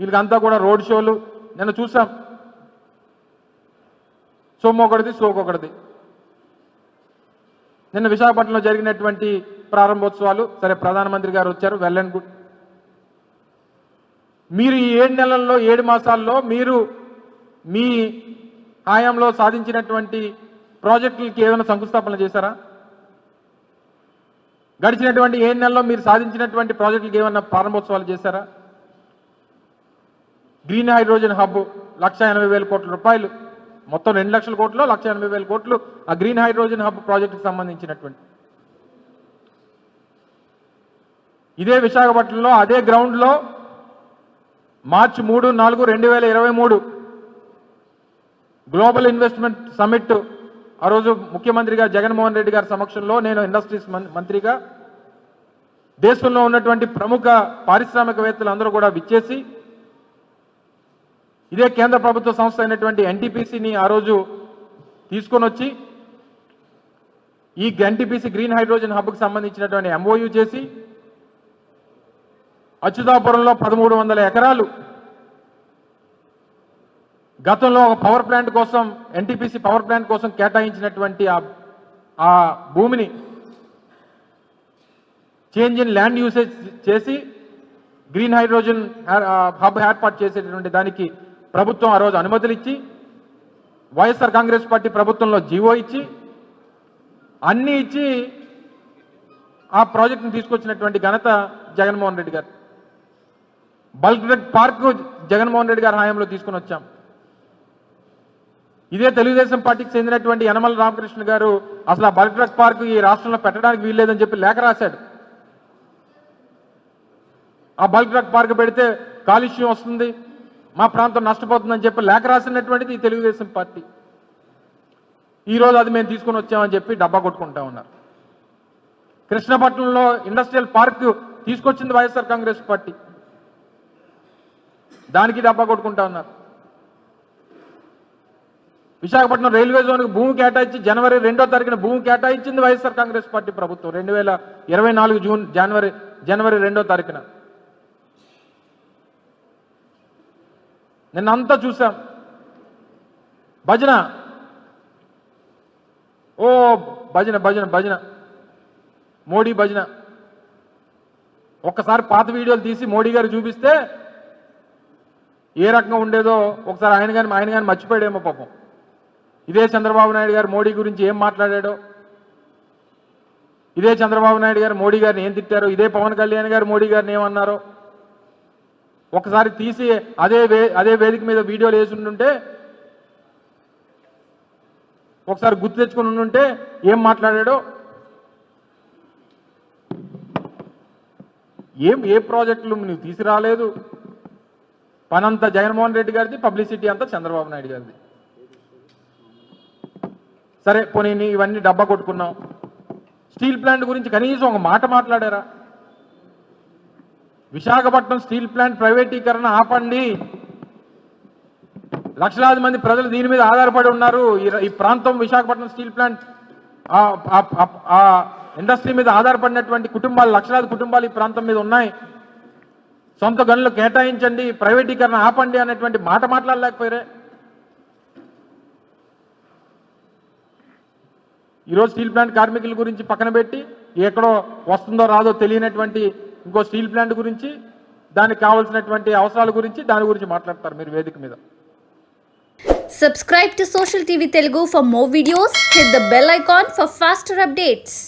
వీళ్ళకంతా కూడా రోడ్ షోలు. నిన్న చూసాం. సొమ్ము ఒకటిది సోకొకటిది నిన్న విశాఖపట్నంలో జరిగినటువంటి ప్రారంభోత్సవాలు సరే ప్రధానమంత్రి గారు వచ్చారు వెల్ గుడ్ మీరు ఈ ఏడు నెలల్లో ఏడు మాసాల్లో మీరు మీ హాయంలో సాధించినటువంటి ప్రాజెక్టులకి ఏమైనా శంకుస్థాపన చేశారా? గడిచినటువంటి ఏడు నెలల్లో మీరు సాధించినటువంటి ప్రాజెక్టులకి ఏమైనా ప్రారంభోత్సవాలు చేశారా? గ్రీన్ హైడ్రోజన్ హబ్ లక్ష ఎనభై వేల కోట్ల రూపాయలు. మొత్తం రెండు లక్షల కోట్లు లక్ష ఎనభై వేల కోట్లు ఆ గ్రీన్ హైడ్రోజన్ హబ్ ప్రాజెక్టుకు సంబంధించినటువంటి. ఇదే విశాఖపట్నంలో అదే గ్రౌండ్లో మార్చి మూడు నాలుగు రెండు వేల ఇరవై మూడు గ్లోబల్ ఇన్వెస్ట్మెంట్ సమిట్ ఆ రోజు ముఖ్యమంత్రిగా జగన్మోహన్ రెడ్డి గారి సమక్షంలో నేను ఇండస్ట్రీస్ మంత్రిగా దేశంలో ఉన్నటువంటి ప్రముఖ పారిశ్రామికవేత్తలు అందరూ కూడా విచ్చేసి ఇదే కేంద్ర ప్రభుత్వ సంస్థ అయినటువంటి ఎన్టీపీసీని ఆ రోజు తీసుకొని వచ్చి ఈ ఎన్టీపీసీ గ్రీన్ హైడ్రోజన్ హబ్కు సంబంధించినటువంటి ఎంఓయు చేసి అచ్యుతాపురంలో పదమూడు వందల ఎకరాలు గతంలో ఒక పవర్ ప్లాంట్ కోసం ఎన్టీపీసీ పవర్ ప్లాంట్ కోసం కేటాయించినటువంటి ఆ భూమిని చేంజ్ ఇన్ ల్యాండ్ యూసేజ్ చేసి గ్రీన్ హైడ్రోజన్ హబ్ ఏర్పాటు చేసేటటువంటి దానికి ప్రభుత్వం ఆ రోజు అనుమతులు ఇచ్చి వైఎస్ఆర్ కాంగ్రెస్ పార్టీ ప్రభుత్వంలో జీవో ఇచ్చి అన్నీ ఇచ్చి ఆ ప్రాజెక్టును తీసుకొచ్చినటువంటి ఘనత Jaganmohan Reddy garu. Bulk drug park Jaganmohan Reddy గారి హయాంలో తీసుకుని వచ్చాం. ఇదే తెలుగుదేశం పార్టీకి చెందినటువంటి యనమల రామకృష్ణ గారు అసలు ఆ బల్క్ డ్రగ్ పార్క్ ఈ రాష్ట్రంలో పెట్టడానికి వీల్లేదని చెప్పి లేఖ రాశాడు. ఆ బల్క్ డ్రగ్ పార్క్ పెడితే కాలుష్యం వస్తుంది మా ప్రాంతం నష్టపోతుందని చెప్పి లేఖ రాసినటువంటిది ఈ తెలుగుదేశం పార్టీ. ఈ రోజు అది మేము తీసుకొని వచ్చామని చెప్పి డబ్బా కొట్టుకుంటా ఉన్నారు. కృష్ణపట్నంలో ఇండస్ట్రియల్ పార్క్ తీసుకొచ్చింది వైఎస్ఆర్ కాంగ్రెస్ పార్టీ. దానికి డబ్బా కొట్టుకుంటా ఉన్నారు. విశాఖపట్నం రైల్వే జోన్కి భూమి కేటాయించి జనవరి రెండో తారీఖున భూమి కేటాయించింది వైఎస్ఆర్ కాంగ్రెస్ పార్టీ ప్రభుత్వం. రెండు వేల ఇరవై నాలుగు జూన్ జనవరి జనవరి రెండో తారీఖున. నిన్నంతా చూసాం భజన. ఓ భజన భజన భజన. మోడీ భజన. ఒక్కసారి పాత వీడియోలు తీసి మోడీ గారు చూపిస్తే ఏ రకంగా ఉండేదో ఒకసారి ఆయన కానీ ఆయన కానీ మర్చిపోయాడేమో పాపం. ఇదే చంద్రబాబు నాయుడు గారు మోడీ గురించి ఏం మాట్లాడాడో? ఇదే చంద్రబాబు నాయుడు గారు మోడీ గారిని ఏం తిట్టారో? ఇదే పవన్ కళ్యాణ్ గారు మోడీ గారిని ఏమన్నారో? ఒకసారి తీసి అదే వే అదే వేదిక మీద వీడియోలు వేసి ఉండుంటే ఒకసారి గుర్తు తెచ్చుకుని ఉండుంటే ఏం మాట్లాడాడో? ఏం ఏ ప్రాజెక్టులు నువ్వు తీసుకురాలేదు? పనంతా జగన్మోహన్ రెడ్డి గారిది పబ్లిసిటీ అంతా చంద్రబాబు నాయుడు గారిది. సరే పోనీ ఇవన్నీ డబ్బా కొట్టుకున్నాం స్టీల్ ప్లాంట్ గురించి కనీసం ఒక మాట మాట్లాడారా? విశాఖపట్నం స్టీల్ ప్లాంట్ ప్రైవేటీకరణ ఆపండి. లక్షలాది మంది ప్రజలు దీని మీద ఆధారపడి ఉన్నారు. ఈ- ఈ ప్రాంతం విశాఖపట్నం స్టీల్ ప్లాంట్ ఆ ఇండస్ట్రీ మీద ఆధారపడినటువంటి కుటుంబాలు లక్షలాది కుటుంబాలు ఈ ప్రాంతం మీద ఉన్నాయి. సొంత గనులు కేటాయించండి ప్రైవేటీకరణ ఆపండి అనేటువంటి మాట మాట్లాడలేకపోయారే. ఈరోజు స్టీల్ ప్లాంట్ కార్మికుల గురించి పక్కన పెట్టి ఎక్కడో వస్తుందో రాదో తెలియనటువంటి ఇంకో స్టీల్ ప్లాంట్ గురించి దానికి కావాల్సినటువంటి అవసరాల గురించి దాని గురించి మాట్లాడతారు మీరు వేదిక మీద subscribe to Social TV Telugu for more videos hit the bell icon for faster updates